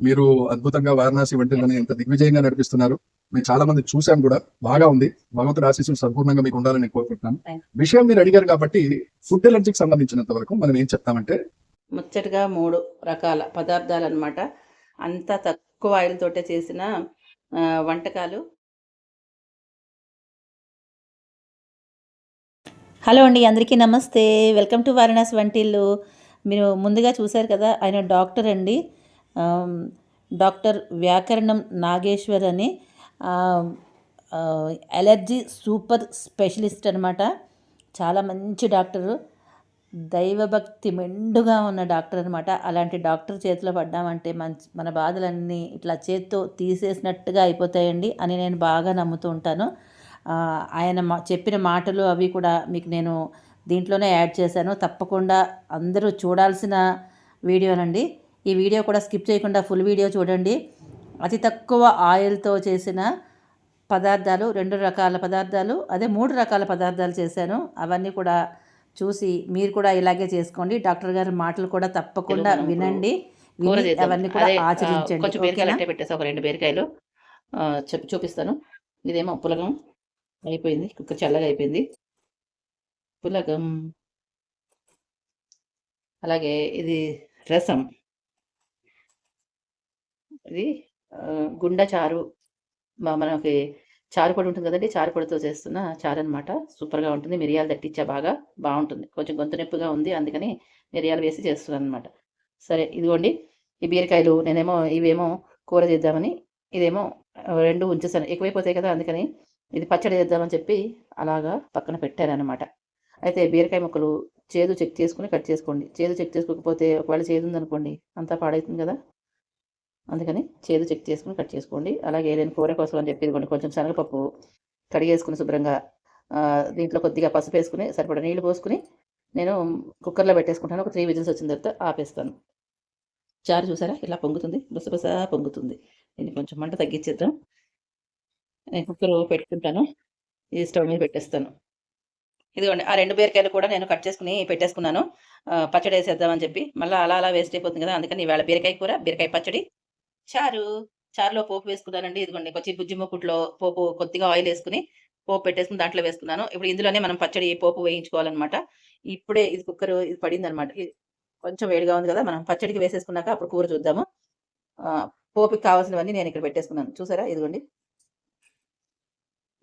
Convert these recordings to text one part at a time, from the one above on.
మీరు అద్భుతంగా వారణాసి వంటిదని ఎంత దిగ్విజయంగా నడిపిస్తున్నారు. మేము చాలా మంది చూసాం కూడా. బాగా ఉంది. భగవంతుడు ఆశీస్సులు సంపూర్ణంగా మీకు ఉండాలని కోరుకుంటున్నాను. విషయం మీరు అడిగారు కాబట్టి ఫుడ్ ఎలర్జీకి సంబంధించినంత వరకు మనం ఏం చెప్తామంటే ముచ్చటగా మూడు రకాల పదార్థాలు అనమాట అంత తక్కువ ఆయిల్ తోటే చేసిన వంటకాలు. హలో అండి అందరికీ నమస్తే. వెల్కమ్ టు వారణాసి వంటిల్లు. మీరు ముందుగా చూశారు కదా ఆయన డాక్టర్ అండి. డాక్టర్ వ్యాకరణం నాగేశ్వర్ అని ఎలర్జీ అలర్జీ సూపర్ స్పెషలిస్ట్ అనమాట చాలా మంచి డాక్టరు. దైవభక్తి మెండుగా ఉన్న డాక్టర్ అనమాట అలాంటి డాక్టర్ చేతిలో పడ్డామంటే మంచి మన బాధలన్నీ ఇట్లా చేత్తో తీసేసినట్టుగా అయిపోతాయండి అని నేను బాగా నమ్ముతూ ఉంటాను. ఆయన మా చెప్పిన మాటలు అవి కూడా మీకు నేను దీంట్లోనే యాడ్ చేశాను. తప్పకుండా అందరూ చూడాల్సిన వీడియోనండి. ఈ వీడియో కూడా స్కిప్ చేయకుండా ఫుల్ వీడియో చూడండి. అతి తక్కువ ఆయిల్తో చేసిన పదార్థాలు రెండు రకాల పదార్థాలు అదే మూడు రకాల పదార్థాలు చేశాను. అవన్నీ కూడా చూసి మీరు కూడా ఇలాగే చేసుకోండి. డాక్టర్ గారి మాటలు కూడా తప్పకుండా వినండి. అవన్నీ కూడా ఆచరించండి. కొంచెం బీరకాయలు పెట్టేసి ఒక రెండు బీరకాయలు చూపిస్తాను. ఇదేమో పులగం అయిపోయింది. కుక్కర్ చల్లగా అయిపోయింది. పులగం. అలాగే ఇది రసం. ఇది ఆ, గుండ చారు. మనకి చారు పొడి ఉంటుంది కదండి చారు పొడితో చేస్తున్న చారు అనమాట సూపర్గా ఉంటుంది. మిరియాలు తట్టించా బాగా బాగుంటుంది. కొంచెం గొంతు నొప్పిగా ఉంది అందుకని మిరియాలు వేసి చేస్తున్నాను అనమాట సరే ఇదిగోండి. ఈ బీరకాయలు నేనేమో ఇవేమో కూర చేద్దామని ఇదేమో రెండు ఉంచేసాను. ఎక్కువైపోతాయి కదా అందుకని ఇది పచ్చడి చేద్దామని చెప్పి అలాగా పక్కన పెట్టారనమాట అయితే బీరకాయ ముక్కలు చేదు చెక్ చేసుకుని కట్ చేసుకోండి. చేదు చెక్ చేసుకోకపోతే ఒకవేళ చేదు ఉందనుకోండి అంతా పాడవుతుంది కదా. అందుకని చేదు చెక్ చేసుకుని కట్ చేసుకోండి. అలాగే నేను కూర కోసం అని చెప్పి ఇదిగోండి కొంచెం శనగపప్పు కడిగేసుకుని శుభ్రంగా దీంట్లో కొద్దిగా పసుపు వేసుకుని సరిపడా నీళ్ళు పోసుకుని నేను కుక్కర్లో పెట్టేసుకుంటాను. ఒక త్రీ విజిల్స్ వచ్చిన తర్వాత ఆపేస్తాను. చారు చూసారా? ఇలా పొంగుతుంది. బుసబుస పొంగుతుంది. దీన్ని కొంచెం మంట తగ్గించేద్దాం. నేను కుక్కర్ పెట్టుకుంటాను. ఇది స్టవ్ మీద పెట్టేస్తాను. ఇదిగోండి ఆ రెండు బీరకాయలు కూడా నేను కట్ చేసుకుని పెట్టేసుకున్నాను. పచ్చడి వేసేద్దామని చెప్పి. మళ్ళీ అలా అలా వేస్ట్ అయిపోతుంది కదా అందుకని ఇవాళ బీరకాయ కూర బీరకాయ పచ్చడి చారు చారులో పోపు వేసుకున్నానండి. ఇదిగోండి కొంచెం బుజ్జి ముక్కుట్లో పోపు కొద్దిగా ఆయిల్ వేసుకుని పోపు పెట్టేసుకుని దాంట్లో వేసుకున్నాను. ఇప్పుడు ఇందులోనే మనం పచ్చడి పోపు వేయించుకోవాలన్నమాట. ఇప్పుడే ఇది కుక్కర్ ఇది పడింది అనమాట కొంచెం వేడిగా ఉంది కదా మనం పచ్చడికి వేసేసుకున్నాక అప్పుడు కూర చూద్దాము. ఆ, పోపుకి కావాల్సినవన్నీ నేను ఇక్కడ పెట్టేసుకున్నాను. చూసారా? ఇదిగోండి.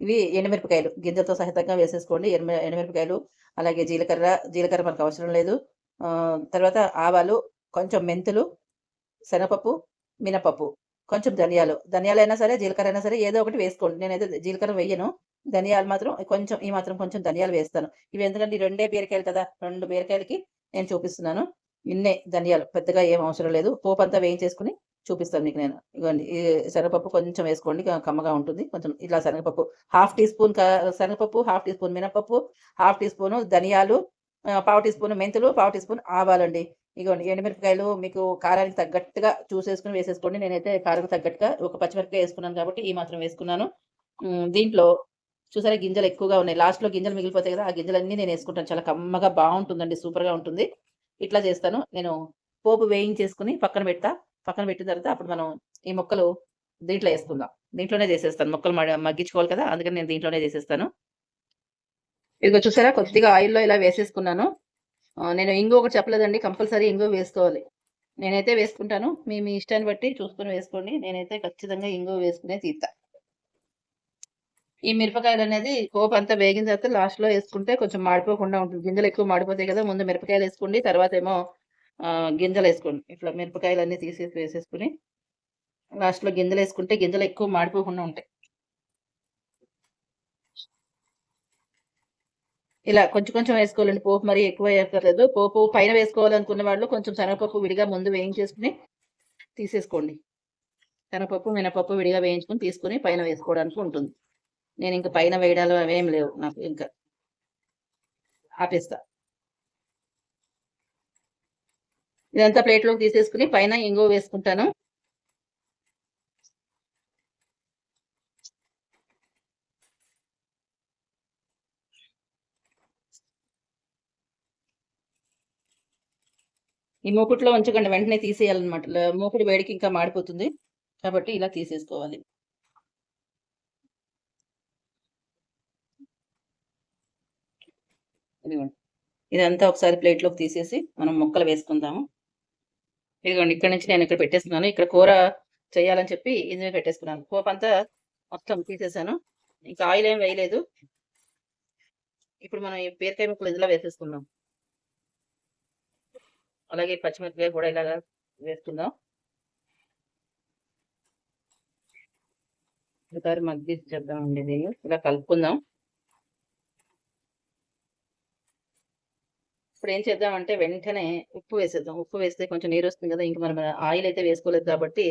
ఇవి ఎండుమిరపకాయలు. గింజలతో సహితంగా వేసేసుకోండి. ఎండు ఎండుమిరపకాయలు అలాగే జీలకర్ర జీలకర్ర మనకు అవసరం లేదు. తర్వాత ఆవాలు కొంచెం మెంతులు శనగపప్పు మినపప్పు కొంచెం ధనియాలు. ధనియాలు అయినా సరే జీలకర్ర అయినా సరే ఏదో ఒకటి వేసుకోండి. నేనైతే జీలకర్ర వేయను. ధనియాలు మాత్రం కొంచెం ఈ మాత్రం కొంచెం ధనియాలు వేస్తాను. ఇవి ఎందుకంటే ఈ రెండే బీరకాయలు కదా రెండు బీరకాయలకి నేను చూపిస్తున్నాను. ఇన్నే ధనియాలు. పెద్దగా ఏం అవసరం లేదు. పోపు అంతా వేయించేసుకుని చూపిస్తాను మీకు నేను. ఇవ్వండి ఈ శనగపప్పు కొంచెం వేసుకోండి. కమ్మగా ఉంటుంది. కొంచెం ఇలా శనగపప్పు. హాఫ్ టీ స్పూన్ శనగపప్పు హాఫ్ టీ స్పూన్ మినపప్పు హాఫ్ టీ స్పూన్ ధనియాలు పావు టీ స్పూన్ మెంతులు పావు టీ స్పూన్ ఆవాలండి. ఇగోండి ఎండుమిరపకాయలు మీకు కారానికి తగ్గట్టుగా చూసేసుకుని వేసేసుకోండి. నేనైతే కారానికి తగ్గట్టుగా ఒక పచ్చిమిరపకాయ వేసుకున్నాను కాబట్టి ఈ మాత్రం వేసుకున్నాను. దీంట్లో చూసారా గింజలు ఎక్కువగా ఉన్నాయి. లాస్ట్లో గింజలు మిగిలిపోతాయి కదా ఆ గింజలన్నీ నేను వేసుకుంటాను. చాలా కమ్మగా బాగుంటుందండి సూపర్గా ఉంటుంది. ఇట్లా చేస్తాను. నేను పోపు వేయించేసుకుని పక్కన పెడతా. పక్కన పెట్టిన తర్వాత అప్పుడు మనం ఈ మొక్కలు దీంట్లో వేసుకుందాం. దీంట్లోనే చేసేస్తాను. మొక్కలు మగ్గించుకోవాలి కదా అందుకని నేను దీంట్లోనే చేసేస్తాను. ఇదిగో చూసారా కొద్దిగా ఆయిల్లో ఇలా వేసేసుకున్నాను. నేను ఇంగు ఒకటి చెప్పలేదండి కంపల్సరీ ఇంగు వేసుకోవాలి. నేనైతే వేసుకుంటాను మీ మీ ఇష్టాన్ని బట్టి చూసుకొని వేసుకోండి నేనైతే ఖచ్చితంగా ఇంగు వేసుకునే తీస్తా. ఈ మిరపకాయలు అనేది పోపు అంతా వేగిన తర్వాత లాస్ట్లో వేసుకుంటే కొంచెం మాడిపోకుండా ఉంటుంది. గింజలు ఎక్కువ మాడిపోతాయి కదా ముందు మిరపకాయలు వేసుకోండి తర్వాత ఏమో గింజలు వేసుకోండి. ఇట్లా మిరపకాయలు అన్నీ తీసేసి వేసేసుకుని లాస్ట్లో గింజలు వేసుకుంటే గింజలు ఎక్కువ మాడిపోకుండా ఉంటాయి. ఇలా కొంచెం కొంచెం వేసుకోవాలండి. పోపు మరి ఎక్కువ వేయక్కర్లేదు. పోపు పైన వేసుకోవాలనుకున్న వాళ్ళు కొంచెం శనగపప్పు విడిగా ముందు వేయించేసుకుని తీసేసుకోండి. శనగపప్పు మినపప్పు విడిగా వేయించుకుని తీసుకుని పైన వేసుకోవడానికి ఉంటుంది. నేను ఇంకా పైన వేయడాలు అవేం లేవు నాకు ఇంకా. ఆపేస్తా. ఇదంతా ప్లేట్లోకి తీసేసుకుని పైన ఇంగో వేసుకుంటాను. ఈ మూకుట్లో ఉంచకండి వెంటనే తీసేయాలన్నమాట. మూకుడు వేడికి ఇంకా మాడిపోతుంది. కాబట్టి ఇలా తీసేసుకోవాలి. ఇదిగోండి. ఇదంతా ఒకసారి ప్లేట్లోకి తీసేసి మనం ముక్కలు వేసుకుందాము. ఇదిగోండి ఇక్కడ నుంచి నేను ఇక్కడ పెట్టేస్తున్నాను. ఇక్కడ కూర చేయాలని చెప్పి ఇది పెట్టేసుకున్నాను. పోపు అంతా మొత్తం తీసేసాను. ఇంకా ఆయిల్ ఏం వేయలేదు. ఇప్పుడు మనం ఈ బీరకాయ ముక్కలు ఇందులో వేసేసుకున్నాం అలాగే పచ్చిమిరపకాయ కూడా ఇలాగా వేసుకుందాం. ఒకసారి మగ్గి చేద్దామండి దీన్ని. ఇలా కలుపుకుందాం. ఇప్పుడు ఏం చేద్దామంటే వెంటనే ఉప్పు వేసేద్దాం. ఉప్పు వేస్తే కొంచెం నీరు వస్తుంది కదా ఇంకా మనం ఆయిల్ అయితే వేసుకోలేదు కాబట్టి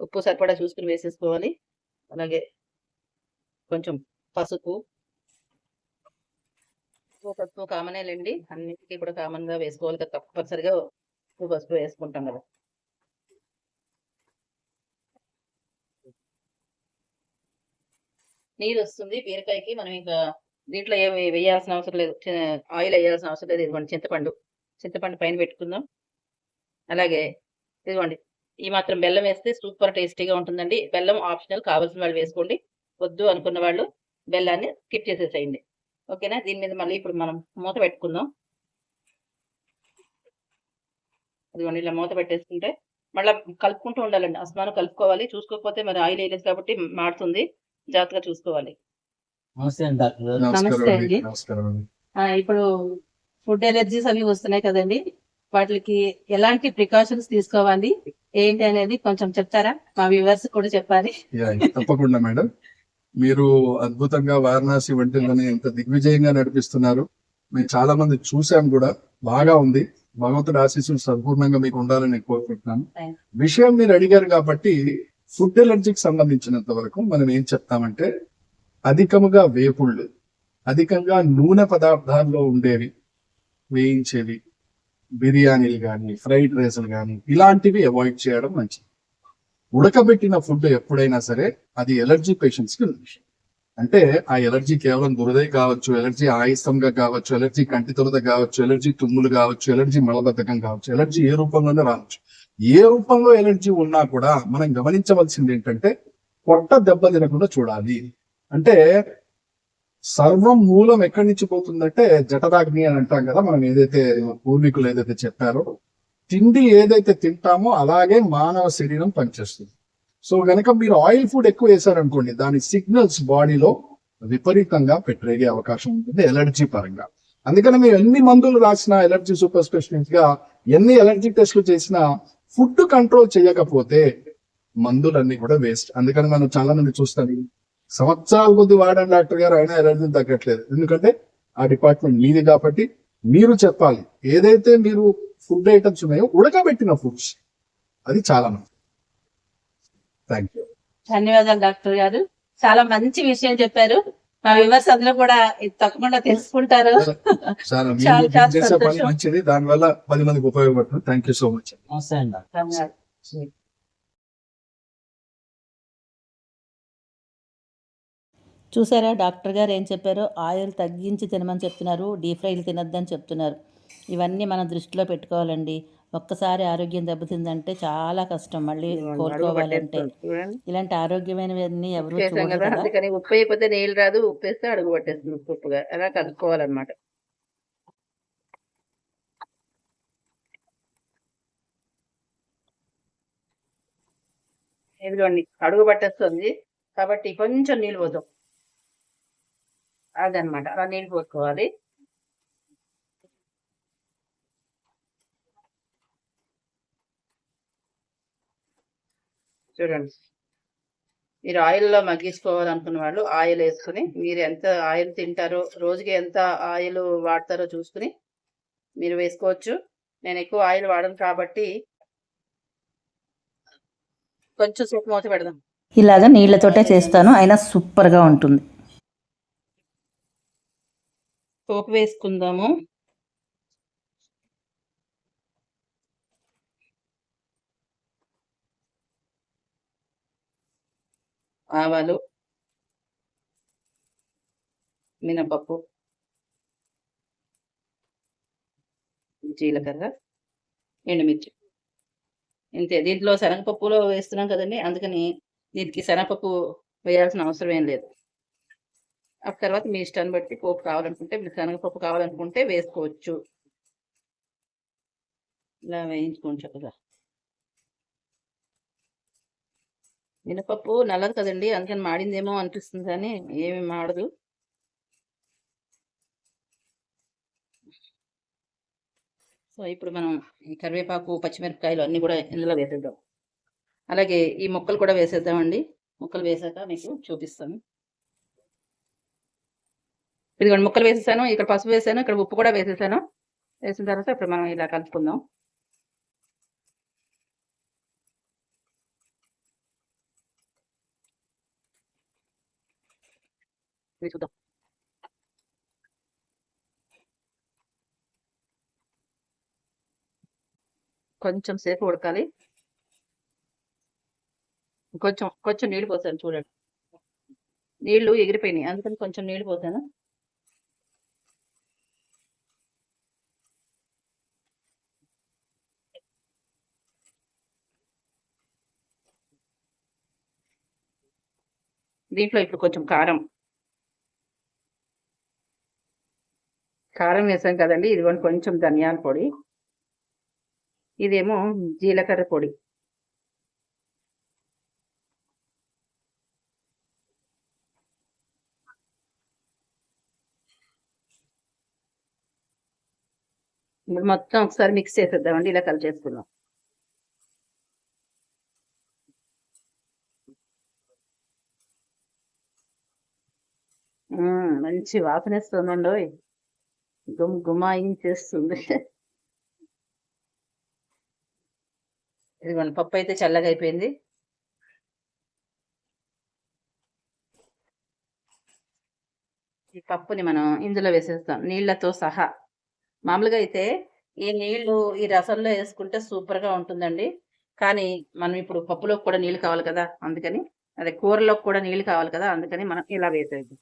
ఉప్పు సరిపడా చూసుకుని వేసేసుకోవాలి. అలాగే కొంచెం పసుపు పసుపు పసుపు కామనేలండి అన్నిటికీ కూడా కామన్గా వేసుకోవాలి కదా తప్పనిసరిగా ఉప్పు పసుపు వేసుకుంటాం కదా. నీరు వస్తుంది బీరకాయకి మనం ఇంకా దీంట్లో ఏమి వేయాల్సిన అవసరం లేదు. ఆయిల్ వేయాల్సిన అవసరం లేదు. ఇదిగోండి చింతపండు. చింతపండు పైన పెట్టుకుందాం. అలాగే ఇదిగోండి ఈ మాత్రం బెల్లం వేస్తే సూపర్ టేస్టీగా ఉంటుందండి. బెల్లం ఆప్షనల్ కావాల్సిన వాళ్ళు వేసుకోండి. వద్దు అనుకున్న వాళ్ళు బెల్లాన్ని స్కిప్ చేసేసేయండి. ఓకేనా? దీని మీద మళ్ళీ ఇప్పుడు మనం మూత పెట్టుకుందాం. ఇదిగోండి ఇలా మూత పెట్టేసుకుంటే మళ్ళీ కలుపుకుంటూ ఉండాలండి. అస్మాను కలుపుకోవాలి. చూసుకోకపోతే మరి ఆయిల్ వేయలేదు కాబట్టి మాడుతుంది. జాగ్రత్తగా చూసుకోవాలి. నమస్తే అండి ఇప్పుడు ఫుడ్ ఎలర్జీస్ అవి వస్తున్నాయి కదండి. వాటికి ఎలాంటి ప్రికాషన్స్ తీసుకోవాలి? ఏంటి అనేది కొంచెం చెప్తారా? మా వ్యూవర్స్ కూడా చెప్పాలి. యా, తప్పకుండా మేడం. మీరు అద్భుతంగా వారణాసి వంటిల్ని ఎంత దిగ్విజయంగా నడిపిస్తున్నారు. మేము చాలా మంది చూసాం కూడా. బాగా ఉంది. భగవంతుడు ఆశీస్సులు సంపూర్ణంగా మీకు ఉండాలని నేను కోరుకుంటున్నాను. విషయం మీరు అడిగారు కాబట్టి ఫుడ్ ఎలర్జీకి సంబంధించినంత వరకు మనం ఏం చెప్తామంటే అధికముగా వేపుళ్ళు అధికంగా నూనె పదార్థాల్లో ఉండేవి వేయించేవి బిర్యానీలు కానీ ఫ్రైడ్ రైస్లు కానీ ఇలాంటివి అవాయిడ్ చేయడం మంచిది. ఉడకబెట్టిన ఫుడ్ ఎప్పుడైనా సరే అది ఎలర్జీ పేషెంట్స్కి ఉంది విషయం. అంటే ఆ ఎలర్జీ కేవలం దురదే కావచ్చు ఎలర్జీ ఆయాసంగా కావచ్చు ఎలర్జీ కంటి తురద కావచ్చు ఎలర్జీ తుమ్ములు కావచ్చు ఎలర్జీ మలబద్ధకం కావచ్చు ఎలర్జీ ఏ రూపంలోనే రావచ్చు ఏ రూపంలో ఎలర్జీ ఉన్నా కూడా మనం గమనించవలసింది ఏంటంటే పొట్ట దెబ్బ తినకుండా చూడాలి అంటే సర్వం మూలం ఎక్కడి నుంచి పోతుందంటే జఠరాగ్ని అని అంటాం కదా మనం ఏదైతే పూర్వీకులు ఏదైతే చెప్పారో తిండి ఏదైతే తింటామో అలాగే మానవ శరీరం పనిచేస్తుంది. సో గనక మీరు ఆయిల్ ఫుడ్ ఎక్కువ వేసారనుకోండి దాని సిగ్నల్స్ బాడీలో విపరీతంగా పెట్టరేగే అవకాశం ఉంటుంది ఎలర్జీ పరంగా. అందుకని మీరు ఎన్ని మందులు రాసినా ఎలర్జీ సూపర్ స్పెషలిస్ట్గా ఎన్ని ఎలర్జీ టెస్ట్లు చేసినా ఫుడ్ కంట్రోల్ చేయకపోతే మందులన్నీ కూడా వేస్ట్. అందుకని మనం చాలా మంది చూస్తాం సంవత్సరాల కొద్ది వాడని డాక్టర్ గారు అయినా ఎలర్జీ తగ్గట్లేదు. ఎందుకంటే ఆ డిపార్ట్మెంట్ మీది కాబట్టి మీరు చెప్పాలి. ఏదైతే మీరు ఫుడ్ ఐటమ్స్ ఉన్నాయో ఉడకబెట్టిన ఫుడ్స్ అది చాలా మంది థ్యాంక్ యూ ధన్యవాదాలు డాక్టర్ గారు. చాలా మంచి విషయం చెప్పారు. మా వ్యూవర్స్ అందరూ కూడా ఇది తప్పకుండా తెలుసుకుంటారు. మంచిది. దానివల్ల పది మందికి ఉపయోగపడుతుంది. థ్యాంక్ యూ సో మచ్ నమస్తే అండి. డాక్టర్ ధన్యవాదాలు చూసారా? డాక్టర్ గారు ఏం చెప్పారో? ఆయిల్ తగ్గించి తినమని చెప్తున్నారు. డీప్ ఫ్రైలు తినొద్దని చెప్తున్నారు. ఇవన్నీ మనం దృష్టిలో పెట్టుకోవాలండి. ఒక్కసారి ఆరోగ్యం దెబ్బతిందంటే చాలా కష్టం. మళ్ళీ కోలుకోవాలంటే. ఇలాంటి ఆరోగ్యమైనవన్నీ ఎవరు అందుకని ఉప్పు అయిపోతే నీళ్ళు రాదు ఉప్పు వేస్తే అడుగు పట్టేస్తుంది ఉప్పు ఉప్పుగా. అలా కలుపుకోవాలన్నమాట ఇదిగోండి అడుగు పట్టేస్తుంది. కాబట్టి కొంచెం నీళ్ళు పోతాం అదనమాట అలా నీళ్ళు పోసుకోవాలి. చూడండి. మీరు ఆయిల్లో మగ్గించుకోవాలనుకున్న వాళ్ళు ఆయిల్ వేసుకుని మీరు ఎంత ఆయిల్ తింటారో రోజుకి ఎంత ఆయిల్ వాడతారో చూసుకుని మీరు వేసుకోవచ్చు. నేను ఎక్కువ ఆయిల్ వాడను కాబట్టి కొంచెం సూప్ మూత పెడదాం. ఇలాగ నీళ్ళతోటే చేస్తాను. అయినా సూపర్గా ఉంటుంది. పోపు వేసుకుందాము. ఆవాలు మినపప్పు జీలకర్ర ఎండుమిర్చి. ఇంతే దీంట్లో శనగపప్పులో వేస్తున్నాం కదండి అందుకని దీనికి శనగపప్పు వేయాల్సిన అవసరం ఏం లేదు. ఆ తర్వాత మీ ఇష్టాన్ని బట్టి పోపు కావాలనుకుంటే మీరు శనగపప్పు కావాలనుకుంటే వేసుకోవచ్చు. ఇలా వేయించుకోండి చక్కగా. మినపప్పు నల్లదు కదండి అందుకని మాడిందేమో అనిపిస్తుంది కానీ ఏమి మాడదు. సో ఇప్పుడు మనం ఈ కరివేపాకు పచ్చిమిరపకాయలు అన్నీ కూడా ఇందులో వేసేద్దాం. అలాగే ఈ మొక్కలు కూడా వేసేద్దామండి. మొక్కలు వేసాక మీకు చూపిస్తాను. ఇదిగోండి ముక్కలు వేసేసాను ఇక్కడ పసుపు వేసాను ఇక్కడ ఉప్పు కూడా వేసేసాను. వేసిన తర్వాత ఇప్పుడు మనం ఇలా కలుపుకుందాం. చూద్దాం. కొంచెం సేపు ఉడకాలి. కొంచెం కొంచెం నీళ్ళు పోసాను చూడండి. నీళ్ళు ఎగిరిపోయినాయి అందుకని కొంచెం నీళ్ళు పోసాను. దీంట్లో ఇప్పుడు కొంచెం కారం. కారం వేసాం కదండి ఇదిగోండి కొంచెం ధనియాల పొడి. ఇదేమో జీలకర్ర పొడి. ఇప్పుడు మొత్తం ఒకసారి మిక్స్ చేసేద్దామండి ఇలా కలిపేసుకుందాం. మంచి వాసన వేస్తుందండి గుమ్ గుమాయించేస్తుంది. ఇదిగోండి పప్పు అయితే చల్లగా అయిపోయింది ఈ పప్పుని మనం ఇందులో వేసేస్తాం నీళ్ళతో సహా. మామూలుగా అయితే ఈ నీళ్ళు ఈ రసంలో వేసుకుంటే సూపర్గా ఉంటుందండి. కానీ మనం ఇప్పుడు పప్పులోకి కూడా నీళ్ళు కావాలి కదా అందుకని అదే కూరలోకి కూడా నీళ్ళు కావాలి కదా అందుకని మనం ఇలా వేసేద్దాం.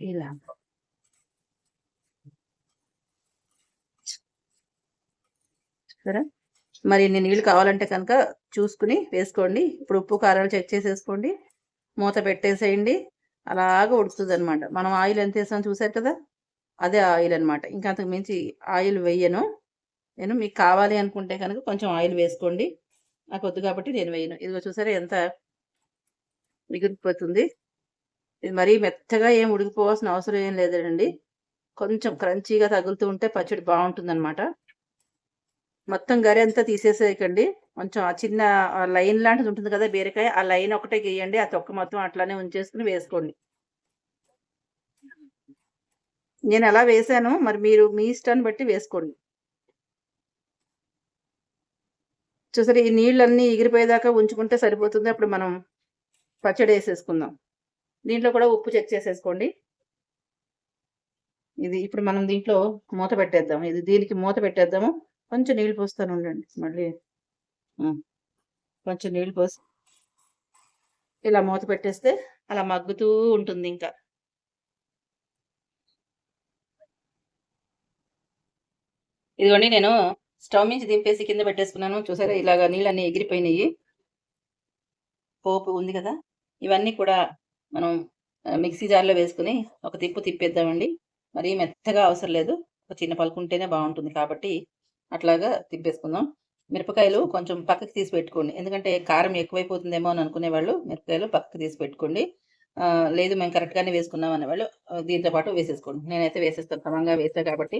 ఇలా. సరే. మరి ఇన్ని నీళ్ళు కావాలంటే కనుక చూసుకుని వేసుకోండి. ఇప్పుడు ఉప్పు కారాలు చెక్ చేసేసుకోండి. మూత పెట్టేసేయండి. అలాగ ఉడుకుతుంది అనమాట మనం ఆయిల్ ఎంత వేసాం చూసారు కదా? అదే ఆయిల్ అనమాట ఇంకా అంతకు మించి ఆయిల్ వేయను. నేను మీకు కావాలి అనుకుంటే కనుక కొంచెం ఆయిల్ వేసుకోండి. నాకు వద్దు కాబట్టి నేను వేయను. ఇదిగో చూసారా ఎంత మిగిలిపోతుంది? ఇది మరీ మెత్తగా ఏం ఉడికిపోవాల్సిన అవసరం ఏం లేదండి. కొంచెం క్రంచీగా తగులుతూ ఉంటే పచ్చడి బాగుంటుందన్నమాట. మొత్తం గరి అంతా తీసేసేయకండి. కొంచెం ఆ చిన్న లైన్ లాంటిది ఉంటుంది కదా బీరకాయ ఆ లైన్ ఒకటే గీయండి ఆ తొక్క మొత్తం అట్లానే ఉంచేసుకుని వేసుకోండి. నేను అలా వేసాను మరి మీరు మీ ఇష్టాన్ని బట్టి వేసుకోండి. చూసారు ఈ నీళ్ళన్నీ ఎగిరిపోయేదాకా ఉంచుకుంటే సరిపోతుంది. అప్పుడు మనం పచ్చడి వేసేసుకుందాం. దీంట్లో కూడా ఉప్పు చెక్ చేసేసుకోండి. ఇది ఇప్పుడు మనం దీంట్లో మూత పెట్టేద్దాం ఇది దీనికి మూత పెట్టేద్దాము. కొంచెం నీళ్ళు పోస్తాను ఉండండి. మళ్ళీ కొంచెం నీళ్ళు పోసి ఇలా మూత పెట్టేస్తే అలా మగ్గుతూ ఉంటుంది ఇంకా. ఇదిగోండి నేను స్టవ్ నుంచి దింపేసి కింద పెట్టేసుకున్నాను. చూసారా? ఇలాగా నీళ్ళన్నీ ఎగిరిపోయినాయి. పోపు ఉంది కదా? ఇవన్నీ కూడా మనం మిక్సీ జార్లో వేసుకుని ఒక తిప్పు తిప్పేద్దామండి. మరీ మెత్తగా అవసరం లేదు. ఒక చిన్న పలుకుంటేనే బాగుంటుంది కాబట్టి అట్లాగా తిప్పేసుకుందాం. మిరపకాయలు కొంచెం పక్కకి తీసి పెట్టుకోండి. ఎందుకంటే కారం ఎక్కువైపోతుందేమో అని అనుకునే వాళ్ళు మిరపకాయలు పక్కకి తీసి పెట్టుకోండి. లేదు మేము కరెక్ట్గానే వేసుకున్నాం అనేవాళ్ళు దీంతో పాటు వేసేసుకోండి. నేనైతే వేసేస్తాను. క్రమంగా వేసా కాబట్టి.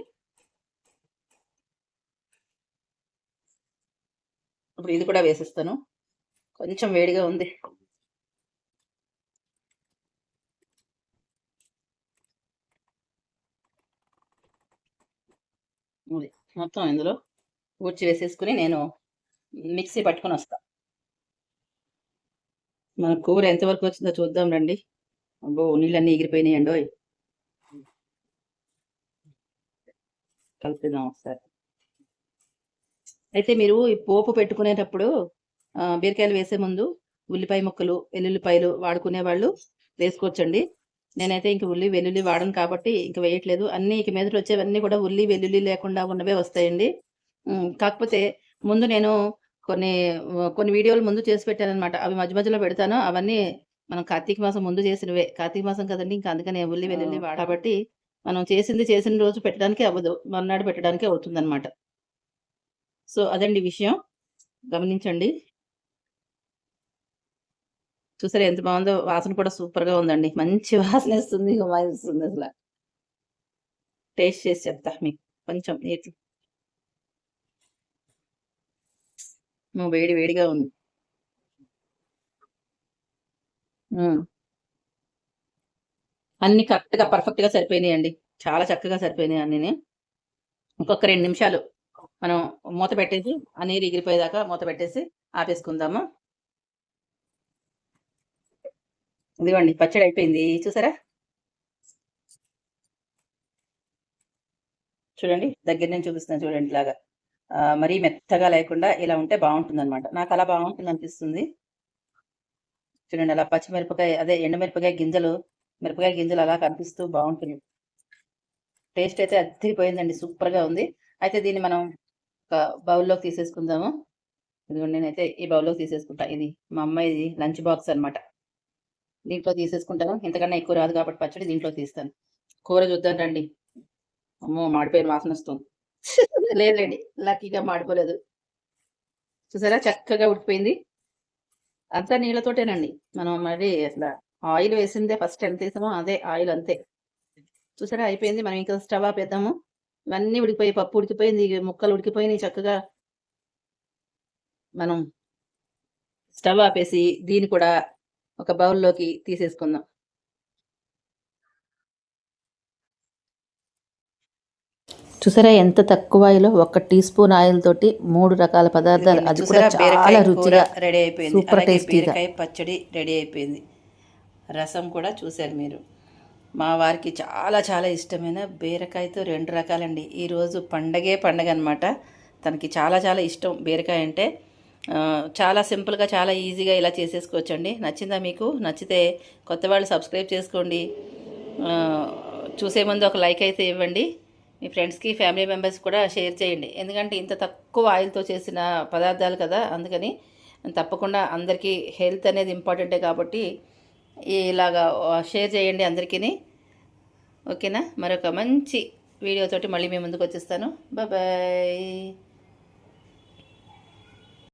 ఇప్పుడు ఇది కూడా వేసేస్తాను. కొంచెం వేడిగా ఉంది. మొత్తం ఇందులో ఊడ్చి వేసేసుకుని నేను మిక్సీ పట్టుకొని వస్తా. మన కూర ఎంతవరకు వచ్చిందో చూద్దాం రండి. అబ్బో నీళ్ళన్నీ ఎగిరిపోయినాయి అండి కలిపిద్దాం ఒకసారి. అయితే మీరు ఈ పోపు పెట్టుకునేటప్పుడు బీరకాయలు వేసే ముందు ఉల్లిపాయ ముక్కలు వెల్లుల్లిపాయలు వాడుకునే వాళ్ళు వేసుకోవచ్చండి. నేనైతే ఇంక ఉల్లి వెల్లుల్లి వాడను కాబట్టి ఇంక వేయట్లేదు. అన్నీ ఇక మీదట వచ్చేవన్నీ కూడా ఉల్లి వెల్లుల్లి లేకుండా ఉన్నవే వస్తాయండి. కాకపోతే ముందు నేను కొన్ని కొన్ని వీడియోలు ముందు చేసి పెట్టానన్నమాట. అవి మధ్య మధ్యలో పెడతాను. అవన్నీ మనం కార్తీక మాసం ముందు చేసినవే. కార్తీక మాసం కదండి ఇంకా అందుకనే ఉల్లి వెల్లుల్లి వాడ కాబట్టి మనం చేసింది చేసిన రోజు పెట్టడానికి అవ్వదు. మర్నాడు పెట్టడానికి అవుతుందన్నమాట. సో అదండి విషయం. గమనించండి. చూసారా ఎంత బాగుందో? వాసన కూడా సూపర్గా ఉందండి. మంచి వాసన వేస్తుంది గుమాయిస్తుంది అసలు. టేస్ట్ చేసి చెప్తా మీకు. కొంచెం వేడి వేడిగా ఉంది. అన్ని కరెక్ట్గా పర్ఫెక్ట్గా సరిపోయినాయండి. చాలా చక్కగా సరిపోయినాయి అన్నీ. ఇంకొక రెండు నిమిషాలు మనం మూత పెట్టేసి ఆ నీరు ఎగిరిపోయేదాకా మూత పెట్టేసి ఆపేసుకుందాము. ఇదిగోండి పచ్చడి అయిపోయింది. చూసారా? చూడండి దగ్గర నుంచి చూపిస్తున్నాను చూడండి ఇలాగా. మరీ మెత్తగా లేకుండా ఇలా ఉంటే బాగుంటుంది అనమాట నాకు అలా బాగుంటుంది అనిపిస్తుంది. చూడండి అలా పచ్చిమిరపకాయ అదే ఎండుమిరపకాయ గింజలు మిరపకాయ గింజలు అలా కనిపిస్తూ బాగుంటుంది. టేస్ట్ అయితే అద్దరిపోయిందండి సూపర్గా ఉంది. అయితే దీన్ని మనం ఒక బౌల్లోకి తీసేసుకుందాము. ఇదిగోండి నేనైతే ఈ బౌల్లోకి తీసేసుకుంటా. ఇది మా అమ్మాయిది లంచ్ బాక్స్ అన్నమాట. దీంట్లో తీసేసుకుంటాను. ఇంతకన్నా ఎక్కువ రాదు కాబట్టి పచ్చడి దీంట్లో తీస్తాను. కూర చూద్దాం రండి. అమ్మో మాడిపోయిన వాసన వస్తుంది. లేదండి లక్కీగా మాడిపోలేదు. చూసారా? చక్కగా ఉడికిపోయింది. అంతా నీళ్ళతోటేనండి. మనం మరి అసలు ఆయిల్ వేసిందే ఫస్ట్ ఎంత వేసామో అదే ఆయిల్ అంతే. చూసారా? అయిపోయింది. మనం ఇంకా స్టవ్ ఆపేద్దాము. ఇవన్నీ ఉడికిపోయి పప్పు ఉడికిపోయింది ముక్కలు ఉడికిపోయినాయి చక్కగా. మనం స్టవ్ ఆపేసి దీన్ని కూడా ఒక బౌల్లోకి తీసేసుకుందాం. చూసారా ఎంత తక్కువ ఆయిల్ ఒక టీ స్పూన్ ఆయిల్ తోటి మూడు రకాల పదార్థాలు. అది కూడా చాలా రుచిగా రెడీ అయిపోయింది. సూపర్ టేస్టీగా. బీరకాయ పచ్చడి రెడీ అయిపోయింది. రసం కూడా చూశారు మీరు. మా వారికి చాలా చాలా ఇష్టమైన బీరకాయతో రెండు రకాలండి. ఈరోజు పండగే పండగ అనమాట తనకి చాలా చాలా ఇష్టం బీరకాయ అంటే. చాలా సింపుల్గా చాలా ఈజీగా ఇలా చేసేసుకోవచ్చండి. నచ్చిందా మీకు? నచ్చితే కొత్త వాళ్ళు సబ్స్క్రైబ్ చేసుకోండి. చూసే ముందు ఒక లైక్ అయితే ఇవ్వండి. మీ ఫ్రెండ్స్కి ఫ్యామిలీ మెంబర్స్ కూడా షేర్ చేయండి. ఎందుకంటే ఇంత తక్కువ ఆయిల్తో చేసిన పదార్థాలు కదా అందుకని తప్పకుండా అందరికీ హెల్త్ అనేది ఇంపార్టెంటే కాబట్టి ఇలాగా షేర్ చేయండి అందరికీ ఓకేనా? మరొక మంచి వీడియోతోటి మళ్ళీ మీ ముందుకు వచ్చేస్తాను. బాయ్.